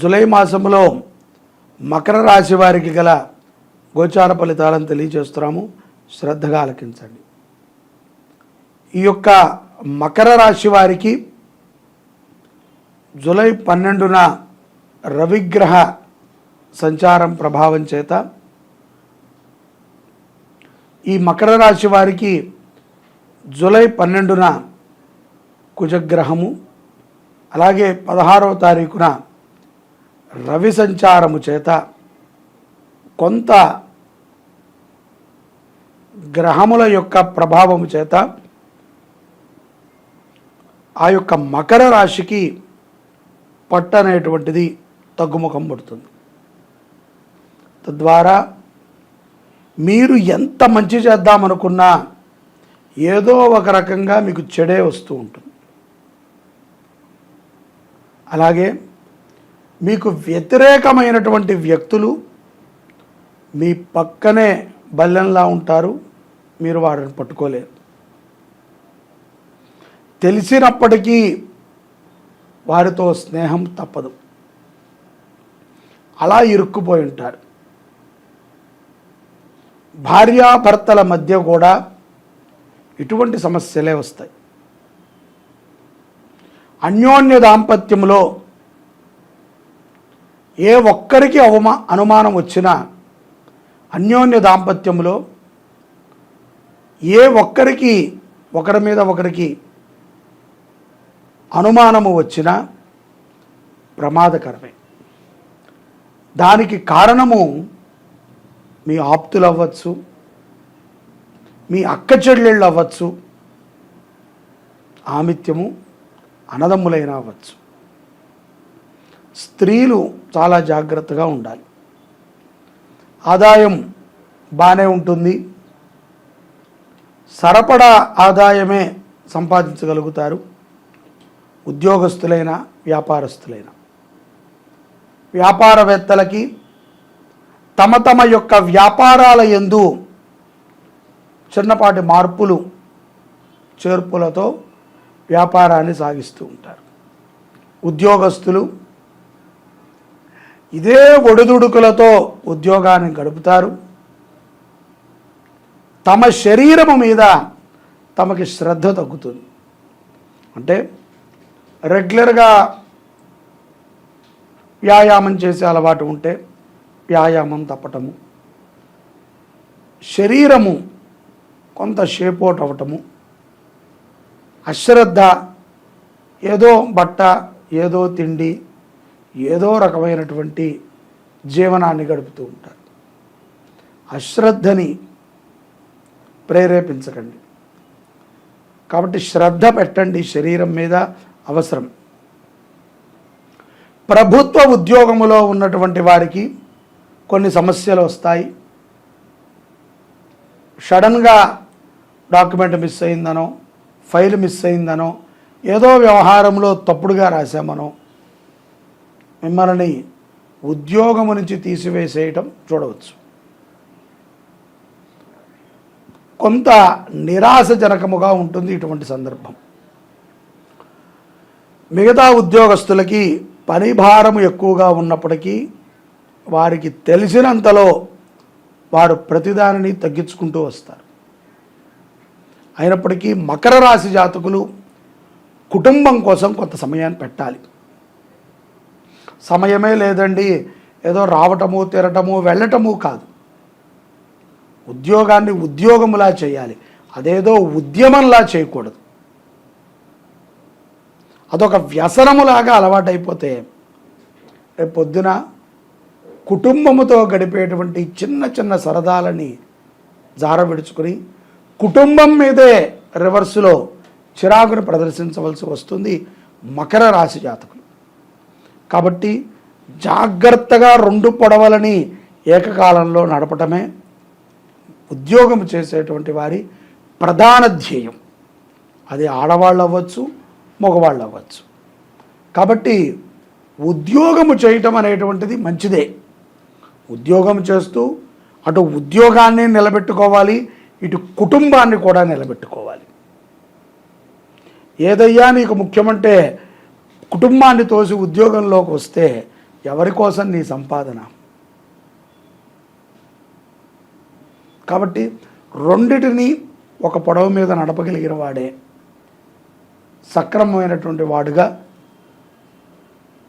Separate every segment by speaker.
Speaker 1: July మాసంలో మకర రాశి వారికి గల గోచార ఫలితాలను తెలియజేస్తున్నాము. శ్రద్ధగా ఆలకించండి. ఈ యొక్క మకర రాశి వారికి జూలై పన్నెండున రవిగ్రహ సంచారం ప్రభావం చేత ఈ మకర రాశి వారికి జూలై పన్నెండున కుజగ్రహము అలాగే పదహారవ తారీఖున రవి సంచారము చేత కొంత గ్రహముల యొక్క ప్రభావము చేత ఆ యొక్క మకర రాశికి పట్టనేటువంటిది తగ్గుముఖం పడుతుంది. తద్వారా మీరు ఎంత మంచి చేద్దామనుకున్నా ఏదో ఒక రకంగా మీకు చెడే వస్తూ ఉంటుంది. అలాగే మీకు వ్యతిరేకమైనటువంటి వ్యక్తులు మీ పక్కనే బల్లెంలా ఉంటారు మీరు వారిని పట్టుకోలేరు. తెలిసినప్పటికీ వారితో స్నేహం తప్పదు. అలా ఇరుక్కుపోయి ఉంటారు. భార్యాభర్తల మధ్య కూడా ఇటువంటి సమస్యలే వస్తాయి. అన్యోన్య దాంపత్యంలో ఏ ఒక్కరికి అవమా అనుమానం వచ్చినా అన్యోన్య దాంపత్యంలో ఏ ఒక్కరికి ఒకరి మీద ఒకరికి అనుమానము వచ్చినా ప్రమాదకరమే. దానికి కారణము మీ ఆప్తులు అవ్వచ్చు మీ అక్క చెల్లెళ్ళు అవ్వచ్చు ఆమిత్యము అనదమ్ములైన అవ్వచ్చు. స్త్రీలు చాలా జాగ్రత్తగా ఉండాలి. ఆదాయం బాగానే ఉంటుంది. సరపడా ఆదాయమే సంపాదించగలుగుతారు. ఉద్యోగస్తులైన వ్యాపారస్తులైన. వ్యాపారవేత్తలకి తమ తమ యొక్క వ్యాపారాల యందు చిన్నపాటి మార్పులు చేర్పులతో వ్యాపారాన్ని సాగిస్తూ ఉంటారు. ఉద్యోగస్తులు ఇదే ఒడిదుడుకులతో ఉద్యోగాన్ని గడుపుతారు. తమ శరీరము మీద తమకి శ్రద్ధ తగ్గుతుంది. అంటే రెగ్యులర్గా వ్యాయామం చేసే అలవాటు ఉంటే వ్యాయామం తప్పటము శరీరము కొంత షేపోట్ అవ్వటము అశ్రద్ధ ఏదో బట్ట ఏదో తిండి ఏదో రకమైనటువంటి జీవనాన్ని గడుపుతూ ఉంటారు. అశ్రద్ధని ప్రేరేపించకండి. కాబట్టి శ్రద్ధ పెట్టండి శరీరం మీద అవసరం. ప్రభుత్వ ఉద్యోగములో ఉన్నటువంటి వారికి కొన్ని సమస్యలు వస్తాయి. సడన్గా డాక్యుమెంట్ మిస్ అయిందనో ఫైల్ మిస్ అయిందనో ఏదో వ్యవహారంలో తప్పుడుగా రాశామనో మిమ్మల్ని ఉద్యోగము నుంచి తీసివేసేయటం చూడవచ్చు. కొంత నిరాశజనకముగా ఉంటుంది ఇటువంటి సందర్భం. మిగతా ఉద్యోగస్తులకి పని భారం ఎక్కువగా ఉన్నప్పటికీ వారికి తెలిసినంతలో వారు ప్రతిదానిని తగ్గించుకుంటూ వస్తారు. అయినప్పటికీ మకర రాశి జాతకులు కుటుంబం కోసం కొంత సమయాన్ని పెట్టాలి. సమయమే లేదండి. ఏదో రావటము తిరటము వెళ్ళటము కాదు. ఉద్యోగాన్ని ఉద్యోగములా చేయాలి. అదేదో ఉద్యమంలా చేయకూడదు. అదొక వ్యసనములాగా అలవాటైపోతే రేపు పొద్దున కుటుంబముతో గడిపేటువంటి చిన్న చిన్న సరదాలని జారబిడుచుకుని కుటుంబం మీదే రివర్సులో చిరాకును ప్రదర్శించవలసి వస్తుంది. మకర రాశి జాతకులు. కాబట్టి జాగ్రత్తగా రెండు పొడవలని ఏకకాలంలో నడపటమే ఉద్యోగం చేసేటువంటి వారి ప్రధాన ధ్యేయం. అది ఆడవాళ్ళు అవ్వచ్చు మగవాళ్ళు అవ్వచ్చు కాబట్టి ఉద్యోగము చేయటం అనేటువంటిది మంచిదే. ఉద్యోగం చేస్తూ అటు ఉద్యోగాన్ని నిలబెట్టుకోవాలి ఇటు కుటుంబాన్ని కూడా నిలబెట్టుకోవాలి. ఏదయ్యా నీకు ముఖ్యమంటే కుటుంబాన్ని తోసి ఉద్యోగంలోకి వస్తే ఎవరి కోసం నీ సంపాదన? కాబట్టి రెండిటిని ఒక పొడవ మీద నడపగలిగిన వాడే సక్రమమైనటువంటి వాడుగా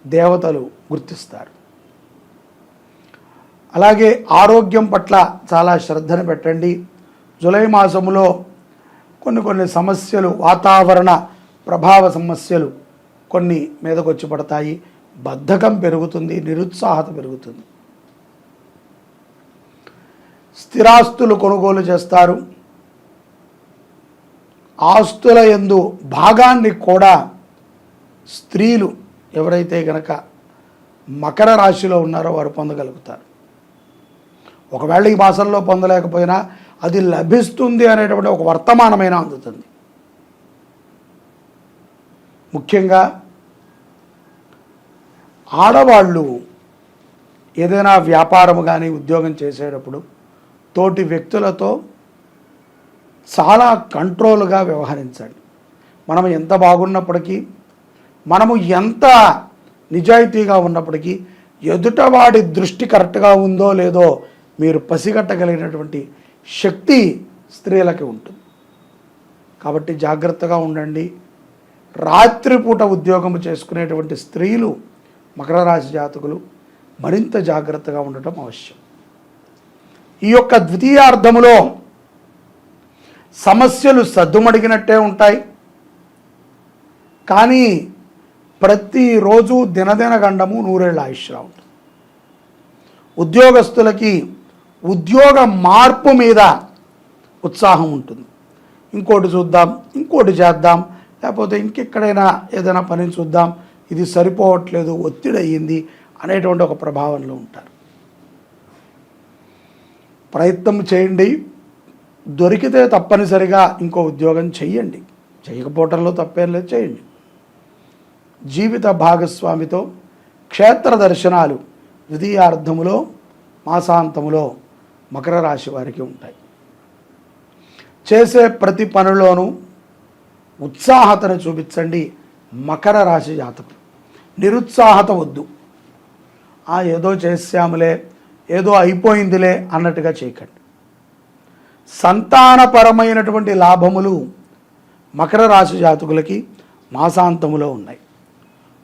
Speaker 1: దేవతలు గుర్తిస్తారు. అలాగే ఆరోగ్యం పట్ల చాలా శ్రద్ధను పెట్టండి. జూలై మాసములో కొన్ని కొన్ని సమస్యలు వాతావరణ ప్రభావ సమస్యలు కొన్ని మీదకు వచ్చి పడతాయి. బద్ధకం పెరుగుతుంది నిరుత్సాహత పెరుగుతుంది. స్థిరాస్తులు కొనుగోలు చేస్తారు. ఆస్తుల ఎందు భాగాన్ని కూడా స్త్రీలు ఎవరైతే గనక మకర రాశిలో ఉన్నారో వారు పొందగలుగుతారు. ఒకవేళ ఈ మాసంలో పొందలేకపోయినా అది లభిస్తుంది అనేటువంటి ఒక వర్తమానమైన అందుతుంది. ముఖ్యంగా ఆడవాళ్ళు ఏదైనా వ్యాపారం కానీ ఉద్యోగం చేసేటప్పుడు తోటి వ్యక్తులతో చాలా కంట్రోల్గా వ్యవహరించండి మనం ఎంత బాగున్నప్పటికీ మనము ఎంత నిజాయితీగా ఉన్నప్పటికీ ఎదుటవాడి దృష్టి కరెక్ట్గా ఉందో లేదో మీరు పసిగట్టగలిగినటువంటి శక్తి స్త్రీలకి ఉంటుంది. కాబట్టి జాగ్రత్తగా ఉండండి. రాత్రిపూట ఉద్యోగం చేసుకునేటువంటి స్త్రీలు మకర రాశి జాతకులు మరింత జాగ్రత్తగా ఉండటం అవశ్యం. ఈ యొక్క ద్వితీయార్థములో సమస్యలు సద్దుమడిగినట్టే ఉంటాయి. కానీ ప్రతిరోజు దినదిన గండము నూరేళ్ళ ఆయుష్రా ఉంటుంది ఉద్యోగస్తులకి ఉద్యోగ మార్పు మీద ఉత్సాహం ఉంటుంది. ఇంకోటి చూద్దాం ఇంకోటి చేద్దాం లేకపోతే ఇంకెక్కడైనా ఏదైనా పని చూద్దాం ఇది సరిపోవట్లేదు ఒత్తిడి అయ్యింది అనేటువంటి ఒక ప్రభావంలో ఉంటారు. ప్రయత్నం చేయండి. దొరికితే తప్పనిసరిగా ఇంకో ఉద్యోగం చెయ్యండి. చేయకపోవటంలో తప్పేం లేదు చేయండి. జీవిత భాగస్వామితో క్షేత్ర దర్శనాలు ద్వితీయార్థములో మాసాంతములో మకర రాశి వారికి ఉంటాయి. చేసే ప్రతి పనిలోనూ ఉత్సాహతను చూపించండి. మకర రాశి జాతకం. నిరుత్సాహత వద్దు. ఆ ఏదో చేసాములే ఏదో అయిపోయిందిలే అన్నట్టుగా చేయకండి. సంతానపరమైనటువంటి లాభములు మకర రాశి జాతకులకి మాసాంతములో ఉన్నాయి.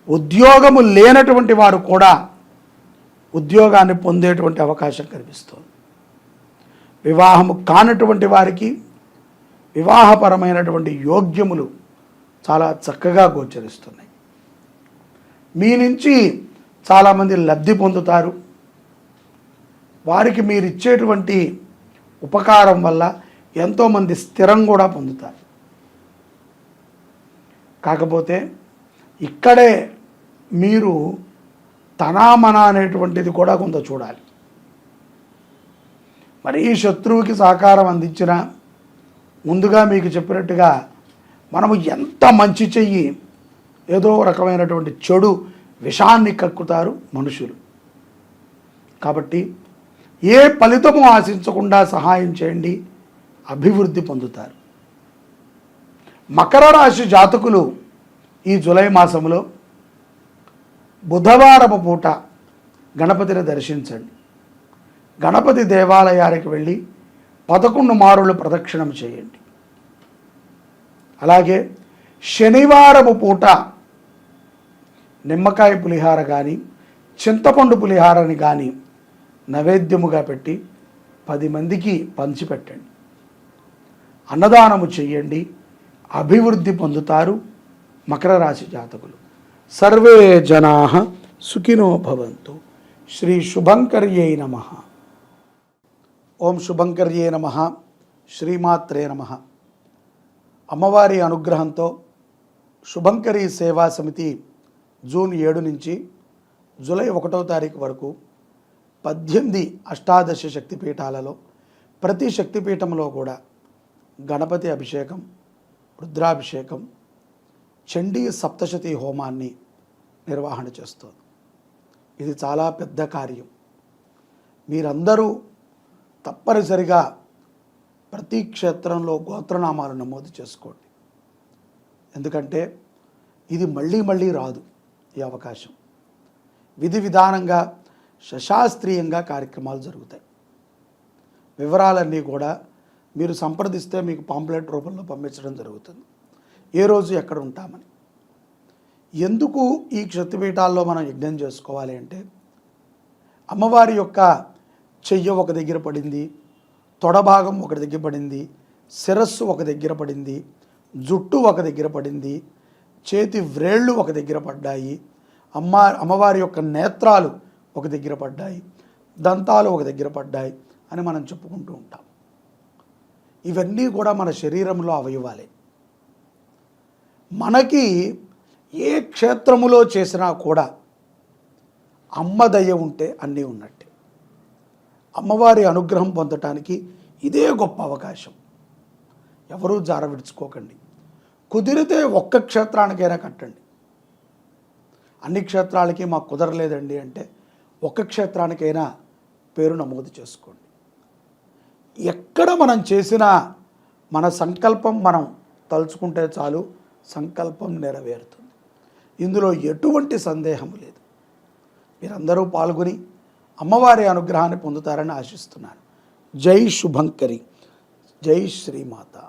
Speaker 1: ఉద్యోగము లేనటువంటి వారు కూడా ఉద్యోగాన్ని పొందేటువంటి అవకాశం కనిపిస్తుంది. వివాహము కానటువంటి వారికి వివాహపరమైనటువంటి యోగ్యములు చాలా చక్కగా గోచరిస్తున్నాయి. మీ నుంచి చాలామంది లబ్ధి పొందుతారు. వారికి మీరు ఇచ్చేటువంటి ఉపకారం వల్ల ఎంతోమంది స్థిరం కూడా పొందుతారు. కాకపోతే ఇక్కడే మీరు తనామన అనేటువంటిది కూడా కొంత చూడాలి. మరి ఈ శత్రువుకి సహకారం అందించిన ముందుగా మీకు చెప్పినట్టుగా మనము ఎంత మంచి చెయ్యి ఏదో రకమైనటువంటి చెడు విషాన్ని కక్కుతారు మనుషులు. కాబట్టి ఏ ఫలితము ఆశించకుండా సహాయం చేయండి అభివృద్ధి పొందుతారు. మకర రాశి జాతకులు ఈ జూలై మాసంలో బుధవారపు పూట గణపతిని దర్శించండి. గణపతి దేవాలయానికి వెళ్ళి పదకొండు మారులు ప్రదక్షిణం చేయండి. అలాగే శనివారము పూట నిమ్మకాయ పులిహార కానీ చింతపండు పులిహారని కానీ నైవేద్యముగా పెట్టి పది మందికి పంచిపెట్టండి. అన్నదానము చెయ్యండి అభివృద్ధి పొందుతారు మకర రాశి జాతకులు. సర్వే జనా సుఖినో భవంతు. శ్రీ శుభంకర్యై నమ. ఓం శుభంకర్యే నమ. శ్రీమాత్రే నమ. అమ్మవారి అనుగ్రహంతో శుభంకరి సేవా సమితి జూన్ ఏడు నుంచి జూలై ఒకటో తారీఖు వరకు పద్దెనిమిది అష్టాదశ శక్తిపీఠాలలో ప్రతి శక్తిపీఠంలో కూడా గణపతి అభిషేకం రుద్రాభిషేకం చండీ సప్తశతి హోమాన్ని నిర్వహణ చేస్తుంది. ఇది చాలా పెద్ద కార్యం. మీరందరూ తప్పనిసరిగా ప్రతి క్షేత్రంలో గోత్రనామాలు నమోదు చేసుకోండి. ఎందుకంటే ఇది మళ్ళీ మళ్ళీ రాదు ఈ అవకాశం. విధి విధానంగా శశాస్త్రీయంగా కార్యక్రమాలు జరుగుతాయి. వివరాలన్నీ కూడా మీరు సంప్రదిస్తే మీకు పాంప్లెట్ రూపంలో పంపించడం జరుగుతుంది. ఏ రోజు ఎక్కడ ఉంటామని. ఎందుకు ఈ క్షతిపీఠాల్లో మనం యజ్ఞం చేసుకోవాలి అంటే అమ్మవారి యొక్క చెయ్యి ఒక దగ్గర పడింది తొడభాగం ఒక దగ్గర పడింది శిరస్సు ఒక దగ్గర పడింది జుట్టు ఒక దగ్గర పడింది చేతి వ్రేళ్ళు ఒక దగ్గర పడ్డాయి అమ్మ అమ్మవారి యొక్క నేత్రాలు ఒక దగ్గర పడ్డాయి దంతాలు ఒక దగ్గర పడ్డాయి అని మనం చెప్పుకుంటూ ఉంటాం. ఇవన్నీ కూడా మన శరీరంలో అవయవాలే. మనకి ఏ క్షేత్రములో చేసినా కూడా అమ్మ దయ ఉంటే అన్నీ ఉన్నట్టు. అమ్మవారి అనుగ్రహం పొందటానికి ఇదే గొప్ప అవకాశం. ఎవరూ జార విడుచుకోకండి. కుదిరితే ఒక్క క్షేత్రానికైనా కట్టండి. అన్ని క్షేత్రాలకి మాకు కుదరలేదండి అంటే ఒక్క క్షేత్రానికైనా పేరు నమోదు చేసుకోండి. ఎక్కడ మనం చేసినా మన సంకల్పం మనం తలుచుకుంటే చాలు సంకల్పం నెరవేరుతుంది. ఇందులో ఎటువంటి సందేహం లేదు. మీరందరూ పాల్గొని అమ్మవారి అనుగ్రహాన్ని పొందుతారని ఆశిస్తున్నాను. జై శుభంకరి. జై శ్రీమాత.